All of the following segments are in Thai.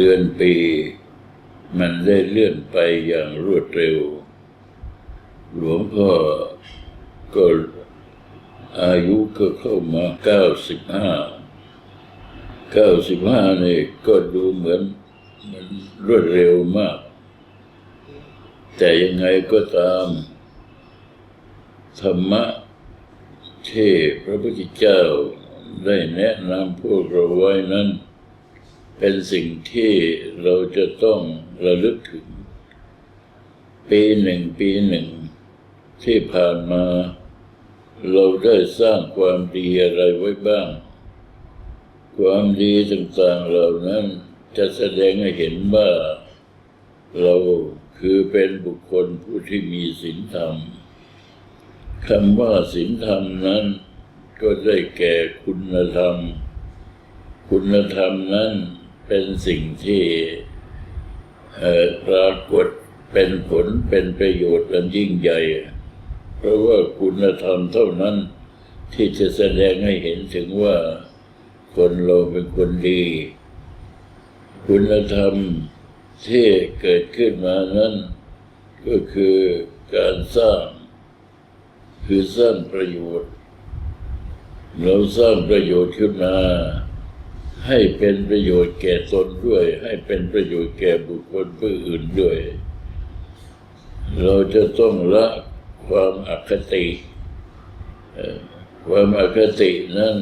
ดือนปี มันได้เลื่อนไปอย่างรวดเร็ว หลวงพ่อก็อายุก็เข้ามา95 95นี่ก็ดูเหมือนมันรวดเร็วมาก แต่ยังไงก็ตาม ธรรมะที่พระพุทธเจ้าได้แนะนำพวกเราไว้นั้น เป็นสิ่งที่เราจะต้องระลึกถึง ปีหนึ่งปีหนึ่ง ที่ผ่านมา เราได้สร้างความดีอะไรไว้บ้าง ความดีต่างๆเหล่านั้นจะแสดงให้เห็นว่า เราคือเป็นบุคคลผู้ที่มีศีลธรรมคำว่าศีลธรรมนั้น ก็ได้แก่คุณธรรม คุณธรรมนั้น เป็นสิ่งที่ปรากฏเป็นผลเป็นประโยชน์อันยิ่งใหญ่ เพราะว่าคุณธรรมเท่านั้นที่จะแสดงให้เห็นถึงว่าคนเราเป็นคนดี คุณธรรมที่เกิดขึ้นมานั้น ก็คือการสร้าง คือสร้างประโยชน์ เราสร้างประโยชน์ขึ้นมา ให้เป็นประโยชน์แก่ตนด้วย ให้เป็นประโยชน์แก่บุคคลผู้อื่นด้วย เราจะต้องละความอคติความอคตินั้น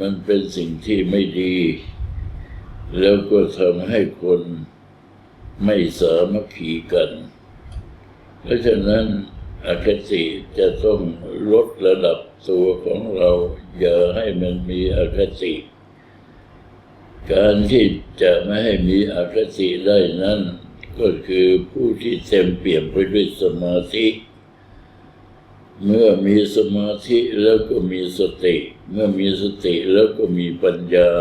มันเป็นสิ่งที่ไม่ดี แล้วก็ทำให้คนไม่สามัคคีกัน เพราะฉะนั้นอคติจะต้องลดระดับตัวของเรา อย่าให้มันมีอคติ การที่จะไม่ให้มีอคติได้นั้น ก็คือผู้ที่เต็มเปี่ยมไปด้วยสมาธิ เมื่อมีสมาธิแล้วก็มีสติ เมื่อมีสติแล้วก็มีปัญญา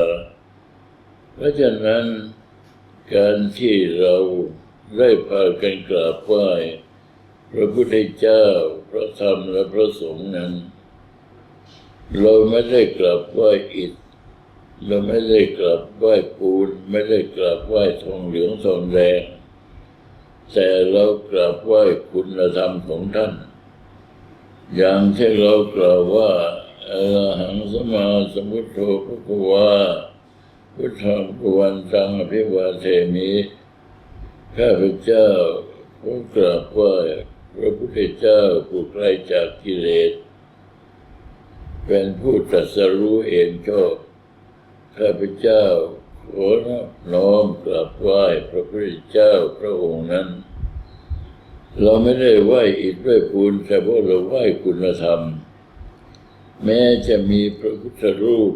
เพราะฉะนั้น การที่เราได้พากันกราบไหว้พระพุทธเจ้า พระธรรมและพระสงฆ์นั้น เราไม่ได้กราบไหว้อิฐ เราไม่ได้กราบไหว้ปูน ไม่ได้กราบไหว้ทองเหลืองทองแดงแต่เรากราบไหว้คุณธรรมของท่าน อย่างที่เรากล่าวว่าอรหังสมมาสมุทโธพระกวาพุทธังกวันตังอภิวาเทมิข้าพเจ้าผู้กราบไหว้พระพุทธเจ้าผู้ไกลจากกิเลส เป็นผู้ตรัสรู้เองชอบ ข้าพเจ้าขอนอบน้อมกราบไหว้พระพุทธเจ้าพระองค์นั้น เราไม่ได้ไหว้อิฐไหว้ปูนแต่ว่าเราไหว้คุณธรรม แม้จะมีพระพุทธรูป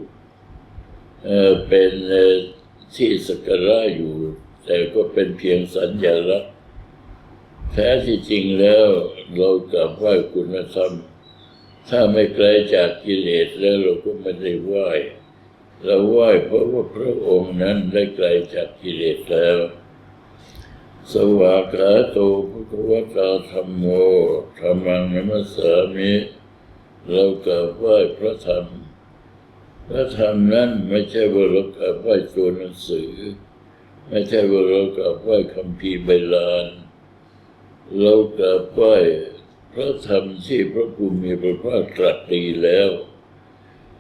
เป็นที่สักการะอยู่ แต่ก็เป็นเพียงสัญญลักษณ์แท้ที่จริงแล้วเรากราบไหว้คุณธรรม ถ้าไม่ไกลจากกิเลสแล้วเราก็ไม่ได้ไหว้ เราไหว้เพราะว่าพระองค์นั้นได้ไกลจากกิเลสแล้ว สวากขาโตพุทธวตาธรรมโมธรรมังนมัสสามิ เรากราบไหว้พระธรรม พระธรรมนั้นไม่ใช่ว่าเรากราบไหว้ตัวหนังสือ ไม่ใช่ว่าเรากราบไหว้คำพีใบลาน เรากราบไหว้พระธรรมที่พระภูมิพระภาคตรัสดีแล้ว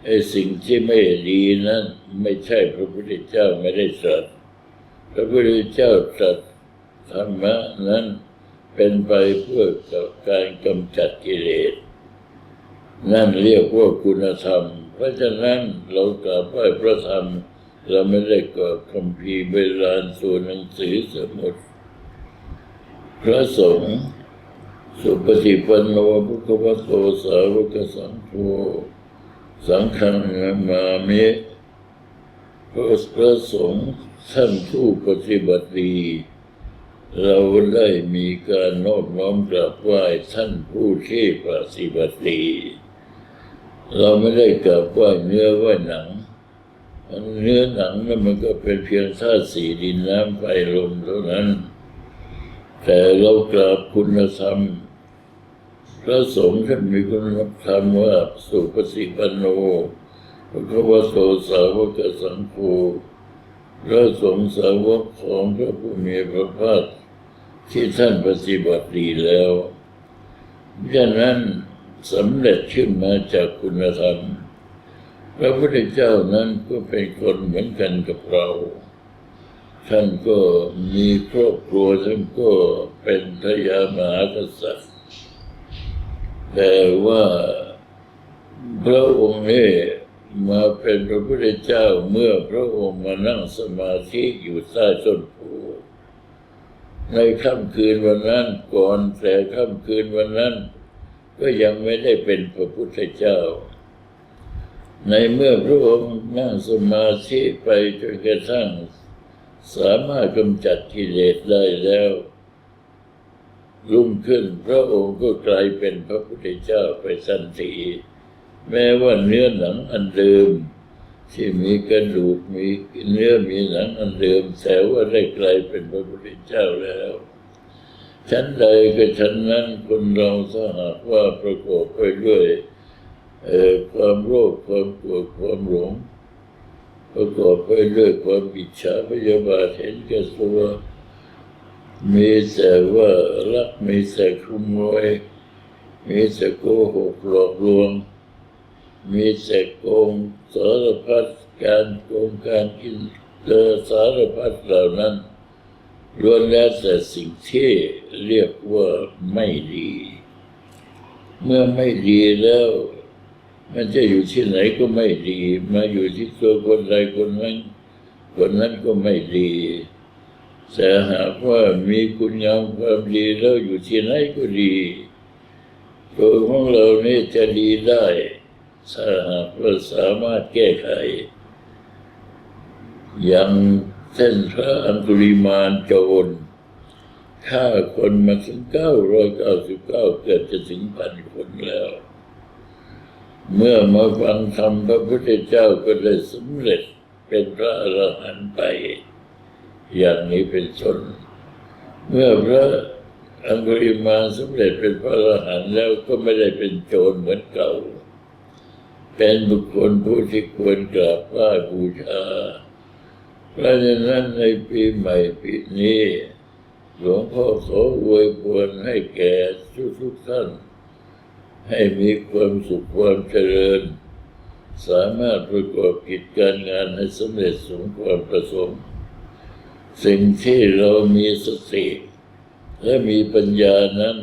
ไอ้สิ่งที่ไม่ดีนั้นไม่ใช่พระพุทธเจ้าไม่ได้ตรัสพระพุทธเจ้าตรัสธรรมะนั้นเป็นไปเพื่อการกำจัดกิเลสนั่นเรียกว่าคุณธรรม เพราะฉะนั้นเรากราบไหว้พระธรรม เราไม่ได้กราบคำพีร์เวลานตัวหนังสือสมุดพระสงฆ์สุปฏิปันโนภุควโตสาวกสังโฆ สังฆังมามิพระพระสงฆ์ท่านผู้ปฏิบัติดีเราได้มีการนอบน้อมกราบไหว้ท่านผู้ที่ปฏิบัติดีเราไม่ได้กราบไหว้เนื้อไหว้หนัง เนื้อหนังนั้นมันก็เป็นเพียงธาตุสี่ดินน้ำไฟลมเท่านั้น แต่เรากราบคุณธรรม พระสงฆ์ท่านมีคุณธรรมว่าสุปฏิปันโนพระวโตสาวกสังโฆพระสงฆ์สาวกของพระผู้มีพระภาคที่ท่านปฏิบัติดีแล้วดังนั้นสำเร็จขึ้นมาจากคุณธรรม พระพุทธเจ้านั้นก็เป็นคนเหมือนกันกับเรา ท่านก็มีครอบครัวท่านก็เป็นพระยามหากษัตริย์ แต่ว่าพระองค์นี้มาเป็นพระพุทธเจ้าเมื่อพระองค์มานั่งสมาธิอยู่ใต้ต้นโพในค่ำคืนวันนั้นก่อนแต่ค่ำคืนวันนั้น ก็ยังไม่ได้เป็นพระพุทธเจ้า ในเมื่อพระองค์นั่งสมาธิไปจนกระทั่งสามารถกำจัดกิเลสได้แล้ว รุ่งขึ้น พระองค์ก็กลายเป็นพระพุทธเจ้าไปทันทีแม้ว่าเนื้อหนังอันเดิม ที่มีกระดูกมีเนื้อมีหนังอันเดิมแต่ว่าได้กลายเป็นพระพุทธเจ้าแล้วชั้นใดก็ชั้นนั้นคนเราถ้าหากว่าประกอบไปด้วยความโลภความโกรธความหลงประกอบไปด้วยความอิจฉาพยาบาทเห็นแก่ตัว มีแต่ว่ารักมีแต่ขโมยมีแต่โกหกหลอกลวง มีแต่โกงสารพัดการโกงการกินเจอสารพัดเหล่านั้นล้วนแล้วแต่สิ่งที่เรียกว่าไม่ดี เมื่อไม่ดีแล้ว มันจะอยู่ที่ไหนก็ไม่ดี มาอยู่ที่ตัวคนใดคนนั้นคนนั้นก็ไม่ดี แต่หากว่ามีคุณงามความดีแล้วอยู่ที่ไหนก็ดีตัวของเรานี่จะดีได้ถ้าหากเราสามารถแก้ไข อย่างเส้นพระอังคุริมานโจรฆ่าคนมาถึงเก้าร้อยเก้าสิบเก้าเกือบจะถึงพันคนแล้ว เมื่อมาฟังธรรมพระพุทธเจ้าก็ได้สำเร็จเป็นพระอรหันต์ไป อย่างนี้เป็นต้นเมื่อพระอังคุริมาสำเร็จเป็นพระอรหันต์แล้วก็ไม่ได้เป็นโจรเหมือนเก่า เป็นบุคคลผู้ที่ควรกราบไหว้บูชาเพราะฉะนั้นในปีใหม่ปีนี้ หลวงพ่อขออวยพรให้แก่ทุกทุกท่าน ให้มีความสุขความเจริญ สามารถประกอบกิจการงานให้สำเร็จสมความประสงค์ สิ่งที่เรามีสติและมีปัญญานั้น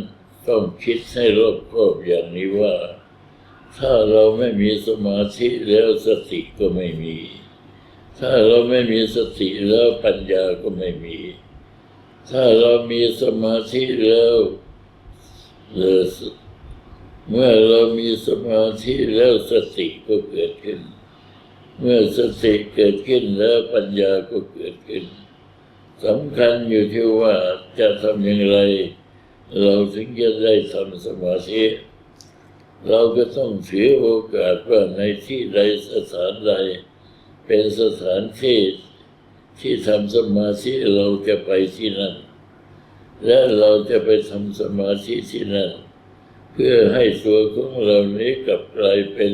ต้องคิดให้รอบคอบอย่างนี้ว่า ถ้าเราไม่มีสมาธิแล้วสติก็ไม่มี ถ้าเราไม่มีสติแล้วปัญญาก็ไม่มี ถ้าเรามีสมาธิแล้วเอ่อเมื่อเรามีสมาธิแล้วสติก็เกิดขึ้น เมื่อสติเกิดขึ้นแล้วปัญญาก็เกิดขึ้น สำคัญอยู่ที่ว่าจะทำอย่างไร เราถึงจะได้ทำสมาธิเราก็ต้องถือโอกาสว่าในที่ใดสถานใด เป็นสถานที่ที่ทำสมาธิเราจะไปที่นั่น และเราจะไปทำสมาธิที่นั่น เพื่อให้ตัวของเรานี้กลับกลายเป็น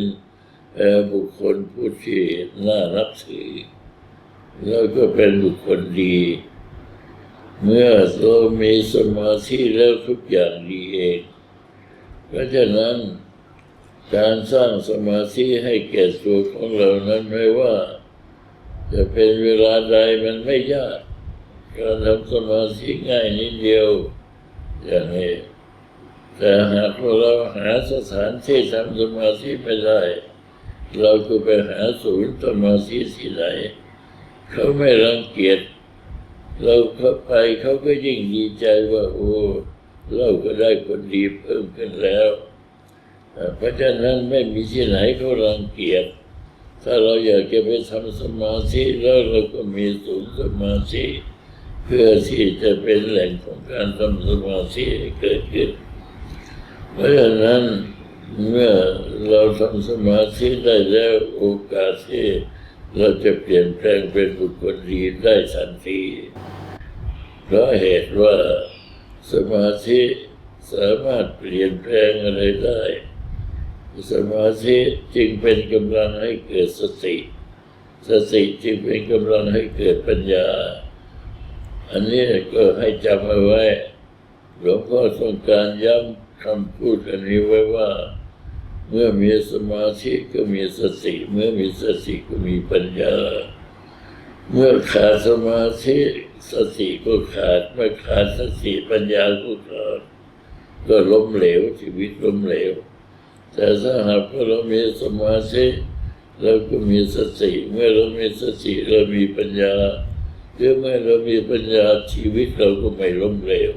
บุคคลผู้ที่น่านับถือ แล้วก็เป็นบุคคลดี เมื่อเรามีสมาธิแล้วทุกอย่างดีเอง เพราะฉะนั้นการสร้างสมาธิให้แก่ตัวของเรานั้นไม่ว่า จะเป็นเวลาใดมันไม่ยากการทำสมาธิง่ายนิดเดียว อย่างนี้ แต่หากเราหาสถานที่ทำสมาธิไม่ได้ เราก็ไปหาศูนย์สมาธิที่ไหนเขาไม่รังเกียจ เราเข้าไปเขาก็ยิ่งดีใจว่า โอ้เราก็ได้คนดีเพิ่มขึ้นแล้ว เพราะฉะนั้นไม่มีที่ไหนเขารังเกียจถ้าเราอยากจะไปทำสมาธิแล้วเราก็มีศูนย์สมาธิเพื่อที่จะเป็นแหล่งของการทำสมาธิเกิดขึ้น เพราะฉะนั้นเมื่อเราทำสมาธิได้แล้วโอกาสที่ เราจะเปลี่ยนแปลงเป็นบุคคลดีได้ทันทีเพราะเหตุว่าสมาธิสามารถเปลี่ยนแปลงอะไรได้ สมาธิจึงเป็นกำลังให้เกิดสติ สติจึงเป็นกำลังให้เกิดปัญญา อันนี้ก็ให้จำเอาไว้หลวงพ่อต้องการย้ำคำพูดอันนี้ไว้ว่า เมื่อมีสมาธิก็มีสติ เมื่อมีสติก็มีปัญญา เมื่อขาดสมาธิสติก็ขาด เมื่อขาดสติปัญญาก็ขาด ก็ล้มเหลวชีวิตล้มเหลว แต่ถ้าหากว่าเรามีสมาธิเราก็มีสติ เมื่อเรามีสติเรามีปัญญาเมื่อเมื่อเรามีปัญญาชีวิตเราก็ไม่ล้มเหลว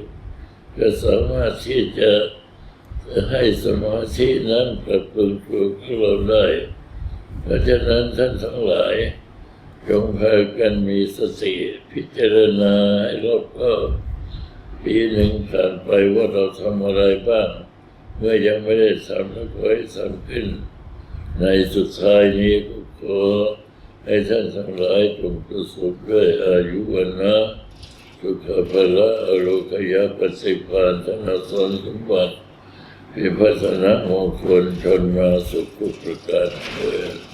ก็สามารถที่จะ ให้สมาธินั้นปรับปรุงตัวของเราได้ เพราะฉะนั้นท่านทั้งหลายจงพากันมีสติพิจารณาให้รอบคอบปีหนึ่งผ่านไปว่าเราทำอะไรบ้าง เมื่อยังไม่ได้ทำแล้วขอให้ทำขึ้น ในสุดท้ายนี้ก็ขอให้ท่านทั้งหลายจงประสบด้วยอายุวันนะสุขภาละอโลกยาปฏิภาณธนสนสมบัติ พิพัฒนามงคลชนมาสุขทุกประการเลย